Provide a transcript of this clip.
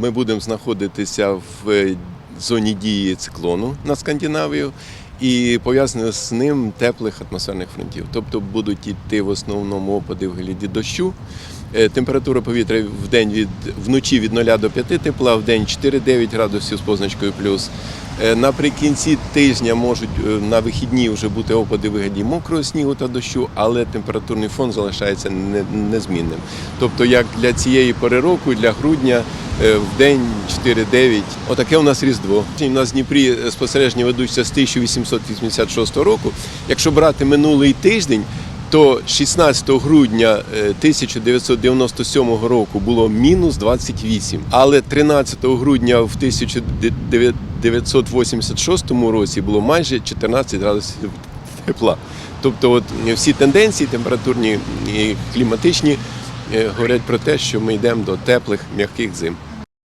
ми будемо знаходитися в е, зоні дії циклону на Скандинавію. І пов'язано з ним теплих атмосферних фронтів. Тобто будуть йти в основному опади в вигляді дощу. Е, Температура повітря в день від вночі від 0 до 5 тепла, в день 4-9 градусів з позначкою плюс. Е, Наприкінці тижня можуть на вихідні вже бути опади вигляді мокрого снігу та дощу, але температурний фон залишається незмінним. Тобто, як для цієї пори року, для грудня в день 4-9. Отаке у нас Різдво. У нас в Дніпрі е, спостереження ведуться з 1886 року. Якщо брати минулий тиждень, то 16 грудня е, 1997 року було мінус 28, але 13 грудня в 1986 році було майже 14 градусів тепла. Тобто, от всі тенденції температурні і кліматичні е, говорять про те, що ми йдемо до теплих м'яких зим.